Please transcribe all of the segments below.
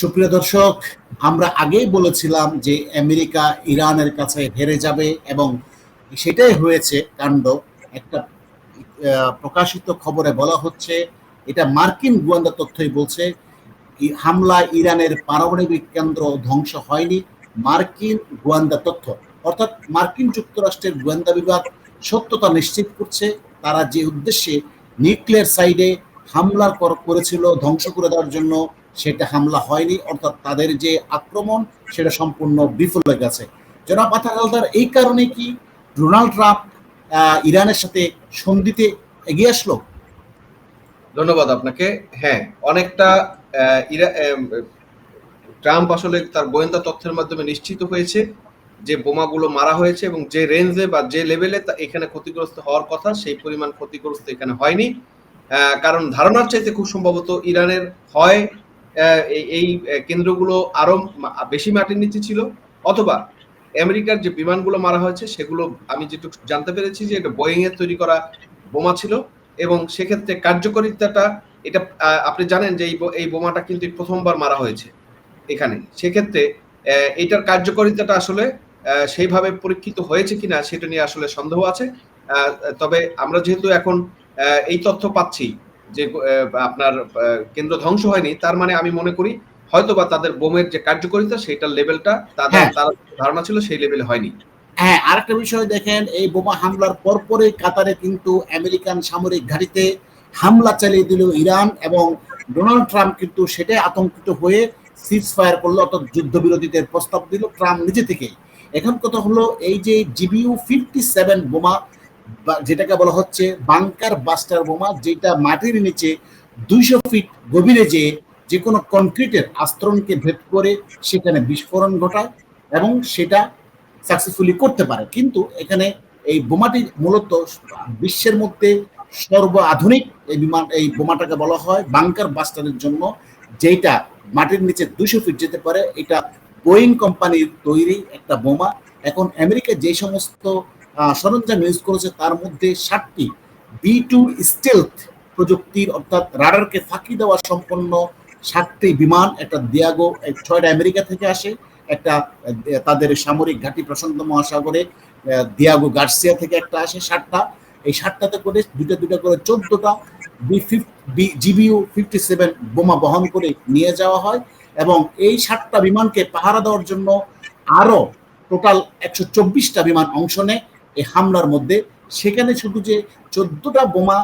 সুপ্রিয় দর্শক, আমরা আগেই বলেছিলাম যে আমেরিকা ইরানের কাছে হেরে যাবে এবং সেটাই হয়েছে কাণ্ড। একটা প্রকাশিত খবরে বলা হচ্ছে, এটা মার্কিন গোয়েন্দা তথ্যই বলছে হামলা ইরানের পারমাণবিক কেন্দ্র ধ্বংস হয়নি, মার্কিন গোয়েন্দা তথ্য। অর্থাৎ মার্কিন যুক্তরাষ্ট্রের গোয়েন্দা বিভাগ সত্যতা নিশ্চিত করছে, তারা যে উদ্দেশ্যে নিউক্লিয়ার সাইডে হামলার করেছিল ধ্বংস করে দেওয়ার জন্য সেটা হামলা হয়নি, অর্থাৎ তাদের যে আক্রমণ সেটা সম্পূর্ণ বিফল হয়ে গেছে। জনাব আতার এই কারণে কি ডোনাল্ড ট্রাম্প ইরানের সাথে সন্ধিতে এগিয়ে আসলো? ধন্যবাদ আপনাকে। হ্যাঁ অনেকটা ট্রাম্প আসলে তার গোয়েন্দা তথ্যের মাধ্যমে নিশ্চিত হয়েছে যে বোমাগুলো মারা হয়েছে এবং যে রেঞ্জে বা যে লেভেলে তা এখানে ক্ষতিগ্রস্ত হওয়ার কথা, সেই পরিমাণ ক্ষতিগ্রস্ত এখানে হয়নি। কারণ ধারণার চাইতে খুব সম্ভবত ইরানের হয় এই- কেন্দ্রগুলো আরও বেশি মাটির নিচে ছিল। অথবা আমেরিকার যে বিমানগুলো মারা হয়েছে, সেগুলো আমি যেটুকু জানতে পেরেছি যে এটা বোয়িং এর তৈরি করা বোমা ছিল এবং সেক্ষেত্রে কার্যকারিতাটা এটা আপনি জানেন যে এই বোমাটা কিন্তু প্রথমবার মারা হয়েছে এখানে। সেক্ষেত্রে এটার কার্যকারিতাটা আসলে সেইভাবে পরীক্ষিত হয়েছে কিনা সেটা নিয়ে আসলে সন্দেহ আছে। তবে আমরা যেহেতু এখন এই তথ্য পাচ্ছি যে আপনার কেন্দ্র ধ্বংস হয়নি তার মানে আমি মনে করি হয়তোবা তাদের বোমের যে কার্যকারিতা সেটার লেভেলটা তাদের হ্যাঁ। তার ধারণা ছিল সেই লেভেলে হয়নি হ্যাঁ আরেকটা বিষয় দেখেন এই বোমা হামলার পরপরই কাতারে কিন্তু আমেরিকান সামরিক ঘাঁটিতে হামলা চালিয়ে দিল ইরান এবং ডোনাল্ড ট্রাম্প কিন্তু সেটাই আতঙ্কিত হয়ে সিজ ফায়ার করল অর্থাৎ যুদ্ধবিরতিদের প্রস্তাব দিল ট্রাম্প নিজে থেকেই এখন কথা হলো এই যে জিবিইউ ফিফটি সেভেন বোমা বা- যেটাকে বলা হচ্ছে বাংকার বাস্টার বোমা, যেটা মাটির নিচে দুইশো ফিট গভীরে যে যে কোনো কনক্রিটের আস্তরণকে ভেদ করে সেখানে বিস্ফোরণ ঘটায় এবং সেটা সাকসেসফুলি করতে পারে। কিন্তু এখানে এই বোমাটি মূলত বিশ্বের মধ্যে সর্ব আধুনিক এই বিমান, এই বোমাটাকে বলা হয় বাংকার বাস্টারের জন্য, যেটা মাটির নিচে দুশো ফিট যেতে পারে। এটা বোয়িং কোম্পানির তৈরি একটা বোমা। এখন আমেরিকা যে সমস্ত সরঞ্জাম ইউজ করেছে, তার মধ্যে সাতটি। বি টু স্টেলথ প্রযুক্তির অর্থাৎ রাডারকে ফাঁকি দেওয়া সম্পন্ন সাতটি বিমান, একটা দিয়াগো ছয়টা আমেরিকা থেকে আসে, একটা তাদের সামরিক ঘাঁটি প্রশান্ত মহাসাগরে দিয়াগো গার্সিয়া থেকে একটা আসে ষাটটা এই সাতটাতে করে দুটা দুটা করে চোদ্দটা B fifty G B U fifty seven বোমা বহন করে নিয়ে যাওয়া হয় এবং এই সাতটা বিমানকে পাহারা দেওয়ার জন্য আরও টোটাল একশো চব্বিশটা বিমান অংশ নেয়। এই হামলার মধ্যে, সেখানে শুধু যে চোদ্দটা বোমা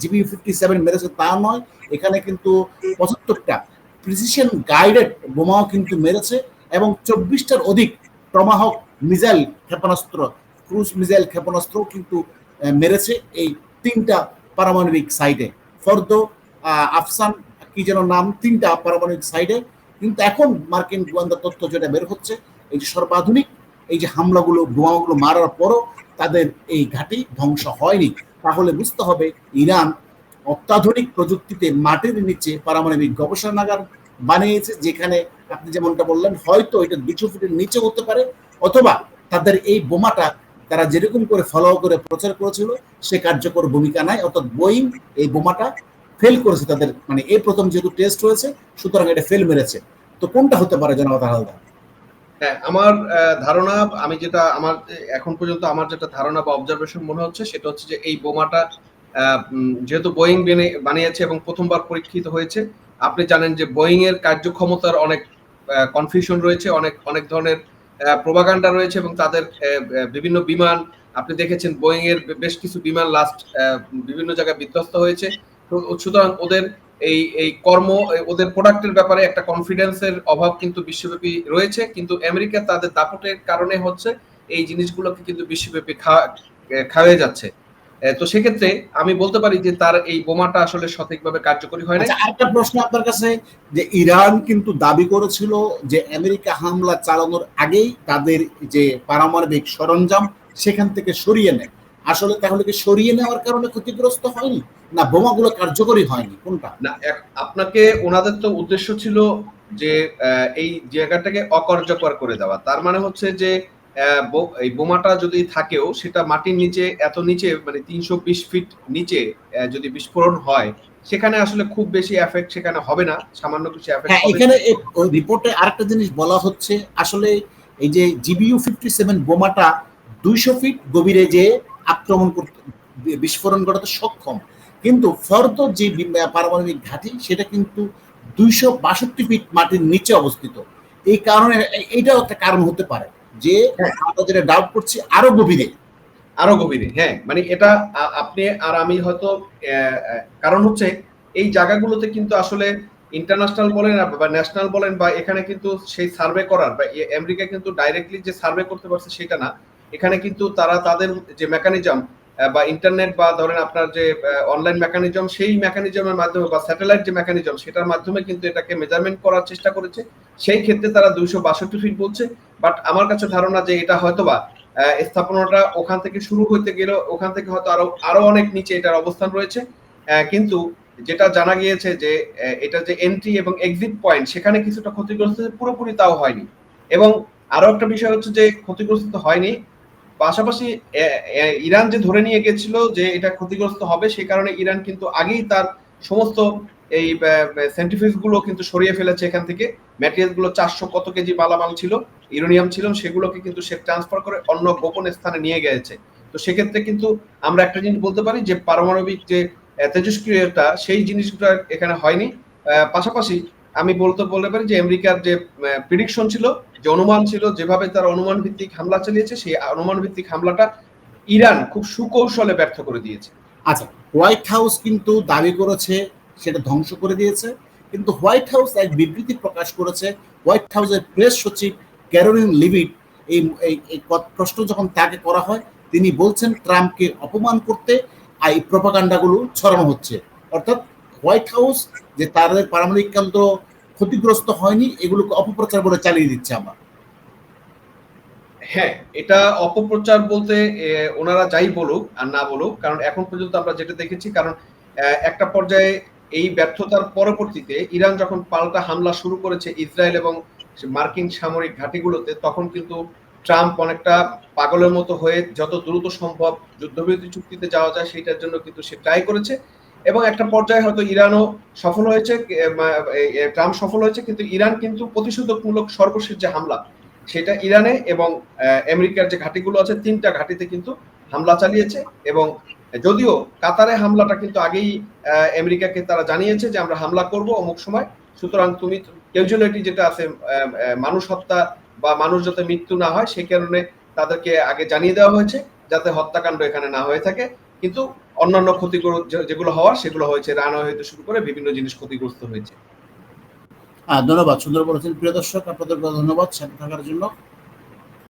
জিবি ফিফটি সেভেন মেরেছে তা নয়, এখানে কিন্তু পঁচাত্তরটা প্রিসিশন গাইডেড বোমাও কিন্তু মেরেছে এবং চব্বিশটার অধিক টমাহক মিসাইল ক্ষেপণাস্ত্র ক্রুজ মিসাইল ক্ষেপণাস্ত্র কিন্তু মেরেছে এই তিনটা পারমাণবিক সাইডে ফর্দ আফসান, কি যেন নাম, তিনটা পারমাণবিক সাইডে কিন্তু এখন মার্কিন গোয়েন্দা তথ্য যেটা বের হচ্ছে, এই সর্বাধুনিক এই যে হামলাগুলো, বোমাগুলো মারার পরও তাদের এই ঘাঁটি ধ্বংস হয়নি। তাহলে বুঝতে হবে ইরান অত্যাধুনিক প্রযুক্তিতে মাটির নিচে পারমাণবিক গবেষণাগার বানিয়েছে, যেখানে আপনি যেমনটা বললেন, হয়তো এটা দুশো ফিটের নিচে হতে পারে, অথবা তাদের এই বোমাটা তারা যেরকম করে ফলো করে প্রচার করেছিল, সে কার্যকর ভূমিকা নাই, অর্থাৎ বোয়িং এই বোমাটা ফেল করেছে তাদের মানে এই প্রথম যেহেতু টেস্ট হয়েছে, সুতরাং এটা ফেল মেরেছে। তো কোনটা হতে পারে জনাব হালদার হ্যাঁ আমার ধারণা, আমি যেটা, আমার, এখন পর্যন্ত আমার যেটা ধারণা বা অবজারভেশন মনে হচ্ছে, সেটা হচ্ছে যে এই বোমাটা যেহেতু বোয়িং বেনে- বানিয়েছে এবং প্রথমবার পরীক্ষিত হয়েছে, আপনি জানেন যে বোয়িং এর কার্যক্ষমতার অনেক কনফিউশন রয়েছে, অনেক অনেক ধরনের প্রোপাগান্ডা রয়েছে এবং তাদের বিভিন্ন বিমান, আপনি দেখেছেন বোয়িং এর বেশ কিছু বিমান লাস্ট বিভিন্ন জায়গায় বিধ্বস্ত হয়েছে। সুতরাং ওদের এই এই কর্ম ওদের প্রোডাক্টের ব্যাপারে একটা কনফিডেন্সের অভাব কিন্তু বিশ্বব্যাপী রয়েছে। কিন্তু আমেরিকা তাদের দাপটের কারণে হচ্ছে এই জিনিসগুলোকে কিন্তু বিশ্বব্যাপী খাওয়া যাচ্ছে। তো সেক্ষেত্রে আমি বলতে পারি যে তার এই বোমাটা আসলে সঠিকভাবে কার্যকরী হয় না আচ্ছা আরেকটা প্রশ্ন আপনার কাছে, যে ইরান কিন্তু দাবি করেছিল যে আমেরিকা হামলা চালানোর আগেই তাদের যে পারমাণবিক সরঞ্জাম সেখান থেকে সরিয়ে নেয়। আসলে তাহলে কি সরিয়ে নেওয়ার কারণে ক্ষতিগ্রস্ত হয়নি? না বোমাগুলো কার্যকরী হয়নি কোনটা? না আপনাকে ওনাদের তো উদ্দেশ্য ছিল যে এই জায়গাটাকে অকার্যকর করে দেওয়া। তার মানে হচ্ছে যে এই বোমাটা যদি থাকেও সেটা মাটির নিচে এত নিচে মানে তিনশো বিশ ফিট নিচে যদি বিস্ফোরণ হয় সেখানে আসলে খুব বেশি এফেক্ট সেখানে হবে না সামান্য কিছু এফেক্ট হ্যাঁ এখানে ওই রিপোর্টে আরেকটা জিনিস বলা হচ্ছে আসলে এই যে জিবিইউ ফিফটি সেভেন বোমাটা দুইশো ফিট গভীরে যে আক্রমণ করতে বিস্ফোরণ ঘটাতে সক্ষম কিন্তু ফর্দ যে পারমাণবিক ঘাঁটি সেটা কিন্তু দুইশো বাষট্টি ফিট মাটির নিচে অবস্থিত। এই কারণে এইটাও একটা কারণ হতে পারে যে হ্যাঁ। আমরা যেটা ডাউট করছি আরও গভীরে। আরও গভীরে হ্যাঁ। মানে এটা আপনি আর আমি হয়তো কারণ হচ্ছে এই জায়গাগুলোতে কিন্তু আসলে ইন্টারন্যাশনাল বলেন বা ন্যাশনাল বলেন বা এখানে কিন্তু সেই সার্ভে করার বা আমেরিকা কিন্তু ডাইরেক্টলি যে সার্ভে করতে পারছে সেটা না। এখানে কিন্তু তারা তাদের যে মেকানিজম বা ইন্টারনেট বা ধরেন আপনার যে অনলাইন মেকানিজম সেই মেকানিজমের মাধ্যমে বা স্যাটেলাইট যে মেকানিজম সেটার মাধ্যমে কিন্তু এটাকে মেজারমেন্ট করার চেষ্টা করেছে। সেই ক্ষেত্রে তারা দুইশো বাষট্টি ফিট বলছে। বাট আমার কাছে ধারণা যে এটা হয়তোবা স্থাপনাটা ওখান থেকে শুরু হইতে গেলে ওখান থেকে হয়তো আরও আরও অনেক নিচে এটার অবস্থান রয়েছে। কিন্তু যেটা জানা গিয়েছে যে এটা যে এন্ট্রি এবং এক্সিট পয়েন্ট সেখানে কিছুটা ক্ষতিগ্রস্ত পুরোপুরি তাও হয়নি। এবং আরও একটা বিষয় হচ্ছে যে, ক্ষতিগ্রস্ত হয়নি। পাশাপাশি ইরান যে ধরে নিয়ে গেছিল যে এটা ক্ষতিগ্রস্ত হবে সেই কারণে ইরান কিন্তু আগেই তার সমস্ত এই সেন্টিফিউজগুলো কিন্তু সরিয়ে ফেলেছে এখান থেকে। ম্যাটেরিয়ালগুলো চারশো কত কেজি মালামাল ছিল, ইউরেনিয়াম ছিল, সেগুলোকে কিন্তু সে ট্রান্সফার করে অন্য গোপন স্থানে নিয়ে গেছে। তো সেক্ষেত্রে কিন্তু আমরা একটা জিনিস বলতে পারি যে পারমাণবিক যে তেজস্ক্রিয়তা সেই জিনিসগুলো এখানে হয়নি। পাশাপাশি আমি বলতে বলতে পারি যে আমেরিকার যে প্রিডিকশন ছিল যে অনুমান ছিল, যেভাবে তার অনুমান ভিত্তিক হামলা চালিয়েছে, সেই অনুমান ভিত্তিক হামলাটা ইরান খুব সুকৌশলে ব্যর্থ করে দিয়েছে। আচ্ছা হোয়াইট হাউস কিন্তু দাবি করেছে, সেটা ধ্বংস করে দিয়েছে। কিন্তু হোয়াইট হাউস এক বিবৃতি প্রকাশ করেছে, হোয়াইট হাউসের প্রেস সচিব ক্যারোলিন লিভিট এই, এই- প্রশ্ন যখন তাকে করা হয়, তিনি বলছেন ট্রাম্পকে অপমান করতে আর এই প্রপাগান্ডাগুলো ছড়ানো হচ্ছে। অর্থাৎ হোয়াইট হাউস যে তাদের পারমাণবিক কেন্দ্র ক্ষতিগ্রস্ত হয়নি, এগুলোকে অপপ্রচার বলে চালিয়ে দিচ্ছে আমরা। হ্যাঁ এটা অপপ্রচার বলতে ওনারা যাই বলুক আর না বলুক, কারণ এখন পর্যন্ত আমরা যেটা দেখেছি, কারণ একটা পর্যায়ে এই ব্যর্থতার পরবর্তীতে ইরান যখন পাল্টা হামলা শুরু করেছে ইসরায়েল এবং মার্কিন সামরিক ঘাঁটিগুলোতে, তখন কিন্তু ট্রাম্প অনেকটা পাগলের মতো হয়ে যত দ্রুত সম্ভব যুদ্ধবিরতি চুক্তিতে যাওয়া যায় সেটার জন্য কিন্তু সে ট্রাই করেছে। এবং একটা পর্যায়ে হয়তো ইরানও সফল হয়েছে ট্রাম্প সফল হয়েছে, কিন্তু ইরান কিন্তু প্রতিশোধকমূলক সর্বশেষ যে হামলা, সেটা ইরানে এবং আমেরিকার যে ঘাঁটিগুলো আছে, তিনটা ঘাঁটিতে কিন্তু হামলা চালিয়েছে এবং যদিও কাতারে হামলাটা কিন্তু আগেই আমেরিকাকে তারা জানিয়েছে যে আমরা হামলা করব অমুক সময়, সুতরাং তুমি ক্যাজুয়ালিটি যেটা আছে মানুষ হত্যা বা মানুষ যাতে মৃত্যু না হয় সেই কারণে তাদেরকে আগে জানিয়ে দেওয়া হয়েছে, যাতে হত্যাকাণ্ড এখানে না হয়ে থাকে, কিন্তু অন্যান্য ক্ষতিগ্রস্ত যেগুলো হওয়ার, সেগুলো হয়েছে। রানওয়ে হইতে শুরু করে বিভিন্ন জিনিস ক্ষতিগ্রস্ত হয়েছে। ধন্যবাদ। সুন্দর বলেছেন প্রিয় দর্শক আপনাদের ধন্যবাদ। সাথে থাকার জন্য